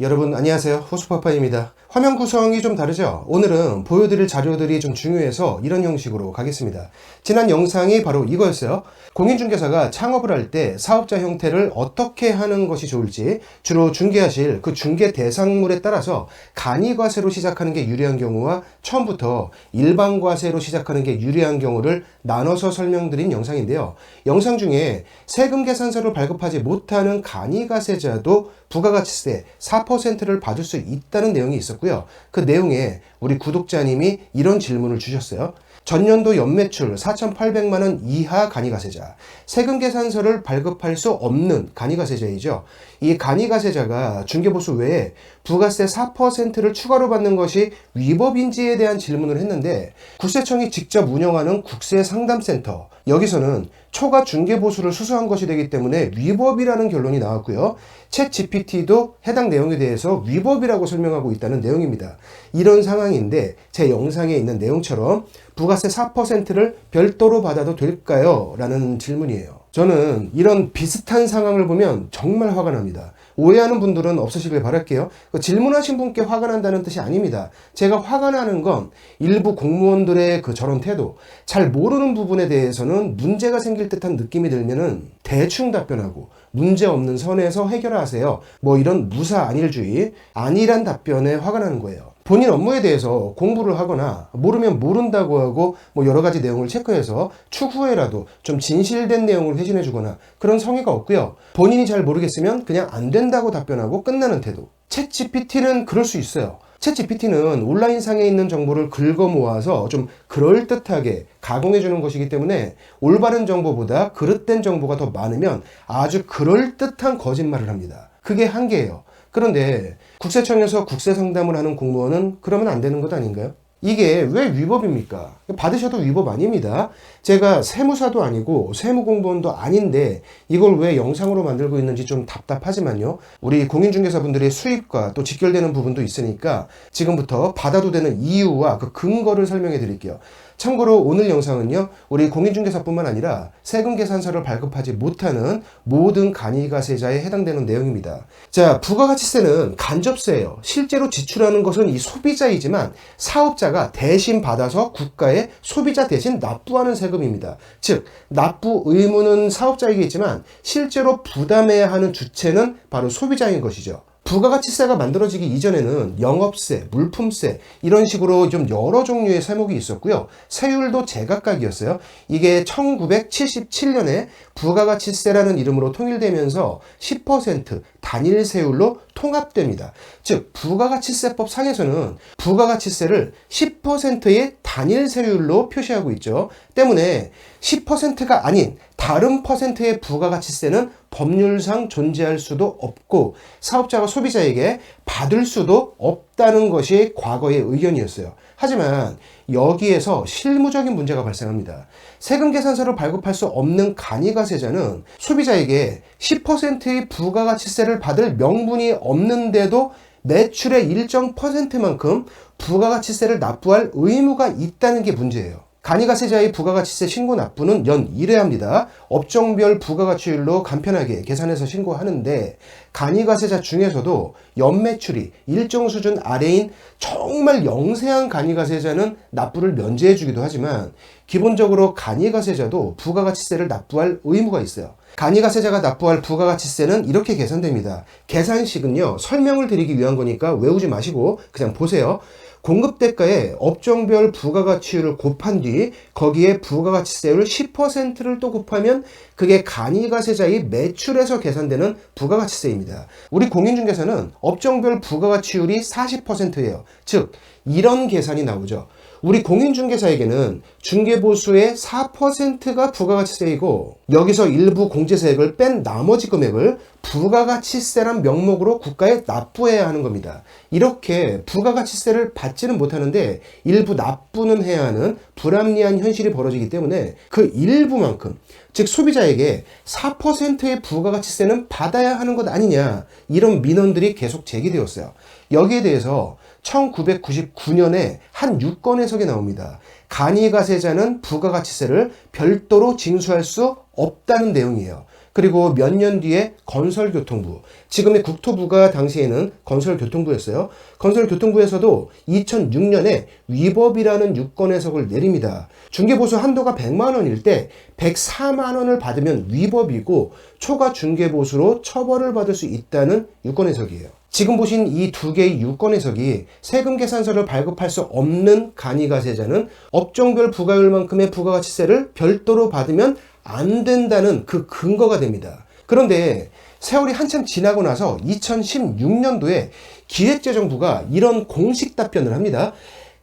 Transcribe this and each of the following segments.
여러분 안녕하세요. 호수파파입니다. 화면 구성이 좀 다르죠? 오늘은 보여드릴 자료들이 좀 중요해서 이런 형식으로 가겠습니다. 지난 영상이 바로 이거였어요. 공인중개사가 창업을 할 때 사업자 형태를 어떻게 하는 것이 좋을지 주로 중개하실 그 중개 대상물에 따라서 간이과세로 시작하는 게 유리한 경우와 처음부터 일반 과세로 시작하는 게 유리한 경우를 나눠서 설명드린 영상인데요. 영상 중에 세금 계산서를 발급하지 못하는 간이과세자도 부가가치세 4%를 받을 수 있다는 내용이 있었고요. 그 내용에 우리 구독자님이 이런 질문을 주셨어요. 전년도 연매출 4,800만 원 이하 간이가세자, 세금 계산서를 발급할 수 없는 간이가세자이죠. 이 간이가세자가 중개보수 외에 부가세 4%를 추가로 받는 것이 위법인지에 대한 질문을 했는데 국세청이 직접 운영하는 국세상담센터 여기서는 초과 중개 보수를 수수한 것이 되기 때문에 위법이라는 결론이 나왔고요. 챗 GPT도 해당 내용에 대해서 위법이라고 설명하고 있다는 내용입니다. 이런 상황인데 제 영상에 있는 내용처럼 부가세 4%를 별도로 받아도 될까요? 라는 질문이에요. 저는 이런 비슷한 상황을 보면 정말 화가 납니다. 오해하는 분들은 없으시길 바랄게요. 그 질문하신 분께 화가 난다는 뜻이 아닙니다. 제가 화가 나는 건 일부 공무원들의 그 저런 태도, 잘 모르는 부분에 대해서는 문제가 생길 듯한 느낌이 들면은 대충 답변하고 문제 없는 선에서 해결하세요. 뭐 이런 무사 안일주의, 안일한 답변에 화가 나는 거예요. 본인 업무에 대해서 공부를 하거나 모르면 모른다고 하고 뭐 여러 가지 내용을 체크해서 추후에라도 좀 진실된 내용을 회신해 주거나 그런 성의가 없고요. 본인이 잘 모르겠으면 그냥 안 된다고 답변하고 끝나는 태도. 챗 GPT는 그럴 수 있어요. 챗 GPT는 온라인 상에 있는 정보를 긁어 모아서 좀 그럴듯하게 가공해 주는 것이기 때문에 올바른 정보보다 그릇된 정보가 더 많으면 아주 그럴듯한 거짓말을 합니다. 그게 한계예요. 그런데 국세청에서 국세 상담을 하는 공무원은 그러면 안 되는 것 아닌가요? 이게 왜 위법입니까? 받으셔도 위법 아닙니다. 제가 세무사도 아니고 세무공무원도 아닌데 이걸 왜 영상으로 만들고 있는지 좀 답답하지만요. 우리 공인중개사분들의 수입과 또 직결되는 부분도 있으니까 지금부터 받아도 되는 이유와 그 근거를 설명해 드릴게요. 참고로 오늘 영상은요, 우리 공인중개사뿐만 아니라 세금 계산서를 발급하지 못하는 모든 간이가세자에 해당되는 내용입니다. 자, 부가가치세는 간접세예요. 실제로 지출하는 것은 이 소비자이지만 사업자가 대신 받아서 국가에 소비자 대신 납부하는 세금입니다. 즉, 납부 의무는 사업자에게 있지만 실제로 부담해야 하는 주체는 바로 소비자인 것이죠. 부가가치세가 만들어지기 이전에는 영업세, 물품세 이런 식으로 좀 여러 종류의 세목이 있었고요. 세율도 제각각이었어요. 이게 1977년에 부가가치세라는 이름으로 통일되면서 10% 단일 세율로 통합됩니다. 즉 부가가치세법 상에서는 부가가치세를 10%의 단일 세율로 표시하고 있죠. 때문에 10%가 아닌 다른 퍼센트의 부가가치세는 법률상 존재할 수도 없고 사업자가 소비자에게 받을 수도 없다는 것이 과거의 의견이었어요. 하지만 여기에서 실무적인 문제가 발생합니다. 세금 계산서를 발급할 수 없는 간이가세자는 소비자에게 10%의 부가가치세를 받을 명분이 없는데도 매출의 일정 퍼센트만큼 부가가치세를 납부할 의무가 있다는 게 문제예요. 간이가세자의 부가가치세 신고 납부는 연 1회 합니다. 업종별 부가가치율로 간편하게 계산해서 신고하는데 간이가세자 중에서도 연매출이 일정 수준 아래인 정말 영세한 간이가세자는 납부를 면제해 주기도 하지만 기본적으로 간이가세자도 부가가치세를 납부할 의무가 있어요. 간이가세자가 납부할 부가가치세는 이렇게 계산됩니다. 계산식은요, 설명을 드리기 위한 거니까 외우지 마시고 그냥 보세요. 공급 대가에 업종별 부가가치율을 곱한 뒤 거기에 부가가치세율 10%를 또 곱하면 그게 간이가세자의 매출에서 계산되는 부가가치세입니다. 우리 공인중개사는 업종별 부가가치율이 40%예요. 즉 이런 계산이 나오죠. 우리 공인중개사에게는 중개보수의 4%가 부가가치세이고 여기서 일부 공제세액을 뺀 나머지 금액을 부가가치세란 명목으로 국가에 납부해야 하는 겁니다. 이렇게 부가가치세를 받지는 못하는데 일부 납부는 해야 하는 불합리한 현실이 벌어지기 때문에 그 일부만큼 즉 소비자에게 4%의 부가가치세는 받아야 하는 것 아니냐 이런 민원들이 계속 제기되었어요. 여기에 대해서 1999년에 한 유권 해석이 나옵니다. 간이가세자는 부가가치세를 별도로 징수할 수 없다는 내용이에요. 그리고 몇 년 뒤에 건설교통부, 지금의 국토부가 당시에는 건설교통부였어요. 건설교통부에서도 2006년에 위법이라는 유권 해석을 내립니다. 중개보수 한도가 100만 원일 때 104만 원을 받으면 위법이고 초과 중개보수로 처벌을 받을 수 있다는 유권 해석이에요. 지금 보신 이 두 개의 유권 해석이 세금 계산서를 발급할 수 없는 간이가세자는 업종별 부가율만큼의 부가가치세를 별도로 받으면 안 된다는 그 근거가 됩니다. 그런데 세월이 한참 지나고 나서 2016년도에 기획재정부가 이런 공식 답변을 합니다.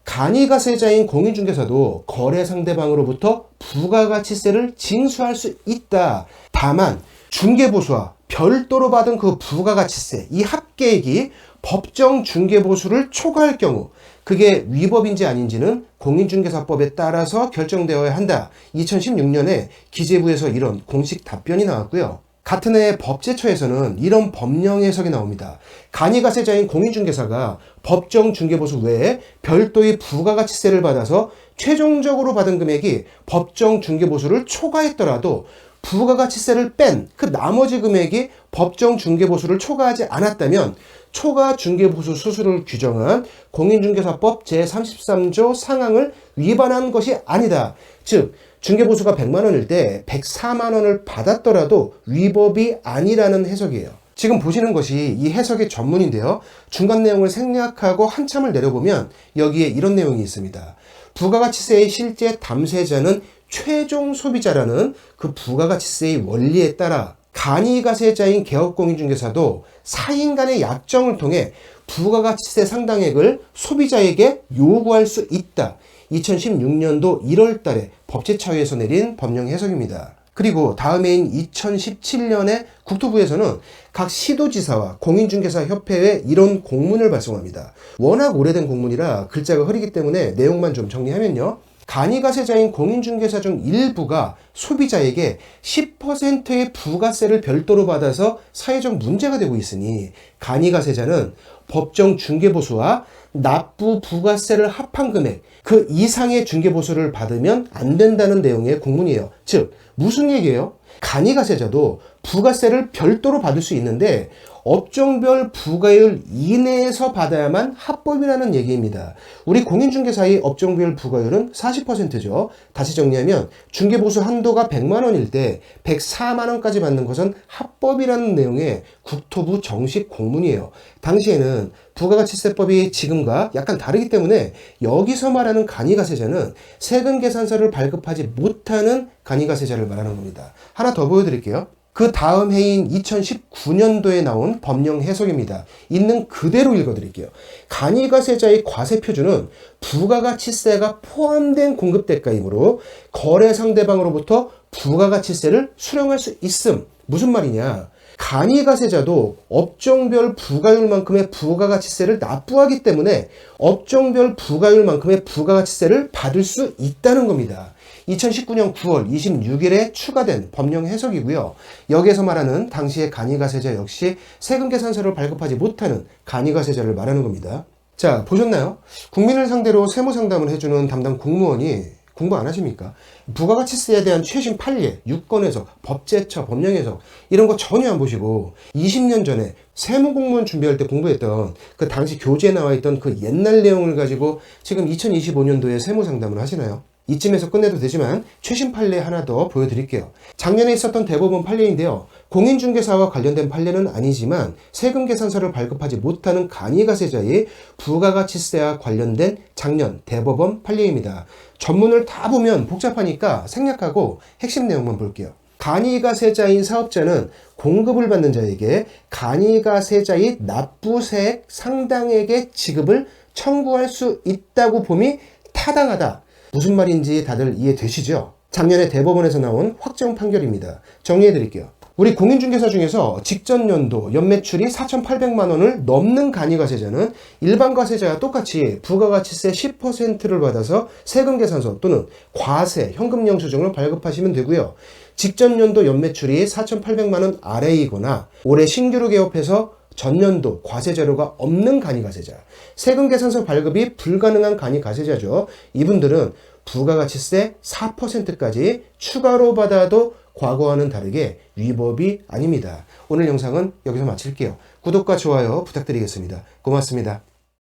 간이가세자인 공인중개사도 거래 상대방으로부터 부가가치세를 징수할 수 있다. 다만 중개보수와 별도로 받은 그 부가가치세 이 합계액이 법정 중개보수를 초과할 경우 그게 위법인지 아닌지는 공인중개사법에 따라서 결정되어야 한다. 2016년에 기재부에서 이런 공식 답변이 나왔고요. 같은 해 법제처에서는 이런 법령 해석이 나옵니다. 간이가세자인 공인중개사가 법정 중개보수 외에 별도의 부가가치세를 받아서 최종적으로 받은 금액이 법정 중개보수를 초과했더라도 부가가치세를 뺀 그 나머지 금액이 법정 중개보수를 초과하지 않았다면 초과 중개보수 수수를 규정한 공인중개사법 제33조 상항을 위반한 것이 아니다. 즉 중개보수가 100만 원일 때 104만 원을 받았더라도 위법이 아니라는 해석이에요. 지금 보시는 것이 이 해석의 전문인데요. 중간 내용을 생략하고 한참을 내려보면 여기에 이런 내용이 있습니다. 부가가치세의 실제 담세자는 최종 소비자라는 그 부가가치세의 원리에 따라 간이가세자인 개업공인중개사도 사인 간의 약정을 통해 부가가치세 상당액을 소비자에게 요구할 수 있다. 2016년도 1월 달에 법제처에서 내린 법령 해석입니다. 그리고 다음 해인 2017년에 국토부에서는 각 시도지사와 공인중개사 협회에 이런 공문을 발송합니다. 워낙 오래된 공문이라 글자가 흐리기 때문에 내용만 좀 정리하면요. 간이가세자인 공인중개사 중 일부가 소비자에게 10%의 부가세를 별도로 받아서 사회적 문제가 되고 있으니 간이가세자는 법정 중개보수와 납부 부가세를 합한 금액 그 이상의 중개보수를 받으면 안 된다는 내용의 공문이에요. 즉 무슨 얘기예요? 간이가세자도 부가세를 별도로 받을 수 있는데 업종별 부가율 이내에서 받아야만 합법이라는 얘기입니다. 우리 공인중개사의 업종별 부가율은 40%죠. 다시 정리하면 중개보수 한도가 100만 원일 때 104만 원까지 받는 것은 합법이라는 내용의 국토부 정식 공문이에요. 당시에는 부가가치세법이 지금과 약간 다르기 때문에 여기서 말하는 간이가세자는 세금 계산서를 발급하지 못하는 간이가세자를 말하는 겁니다. 하나 더 보여드릴게요. 그 다음 해인 2019년도에 나온 법령 해석입니다. 있는 그대로 읽어드릴게요. 간이가세자의 과세표준은 부가가치세가 포함된 공급대가이므로 거래 상대방으로부터 부가가치세를 수령할 수 있음. 무슨 말이냐? 간이가세자도 업종별 부가율만큼의 부가가치세를 납부하기 때문에 업종별 부가율만큼의 부가가치세를 받을 수 있다는 겁니다. 2019년 9월 26일에 추가된 법령 해석이고요. 여기에서 말하는 당시의 간이가세자 역시 세금 계산서를 발급하지 못하는 간이가세자를 말하는 겁니다. 자, 보셨나요? 국민을 상대로 세무 상담을 해주는 담당 공무원이 공부 안 하십니까? 부가가치세에 대한 최신 판례, 유권에서 법제처, 법령에서 이런 거 전혀 안 보시고 20년 전에 세무공무원 준비할 때 공부했던 그 당시 교재에 나와 있던 그 옛날 내용을 가지고 지금 2025년도에 세무 상담을 하시나요? 이쯤에서 끝내도 되지만 최신 판례 하나 더 보여드릴게요. 작년에 있었던 대법원 판례인데요. 공인중개사와 관련된 판례는 아니지만 세금 계산서를 발급하지 못하는 간이가세자의 부가가치세와 관련된 작년 대법원 판례입니다. 전문을 다 보면 복잡하니까 생략하고 핵심 내용만 볼게요. 간이가세자인 사업자는 공급을 받는 자에게 간이가세자의 납부세액 상당액의 지급을 청구할 수 있다고 봄이 타당하다. 무슨 말인지 다들 이해되시죠? 작년에 대법원에서 나온 확정 판결입니다. 정리해 드릴게요. 우리 공인중개사 중에서 직전 연도 연매출이 4,800만 원을 넘는 간이가세자는 일반 과세자와 똑같이 부가가치세 10%를 받아서 세금 계산서 또는 과세 현금 영수증을 발급하시면 되고요. 직전 연도 연매출이 4,800만 원 아래이거나 올해 신규로 개업해서 전년도 과세 자료가 없는 간이가세자, 세금 계산서 발급이 불가능한 간이가세자죠. 이분들은 부가가치세 4%까지 추가로 받아도 과거와는 다르게 위법이 아닙니다. 오늘 영상은 여기서 마칠게요. 구독과 좋아요 부탁드리겠습니다. 고맙습니다.